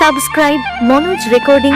subscribe Manoj recording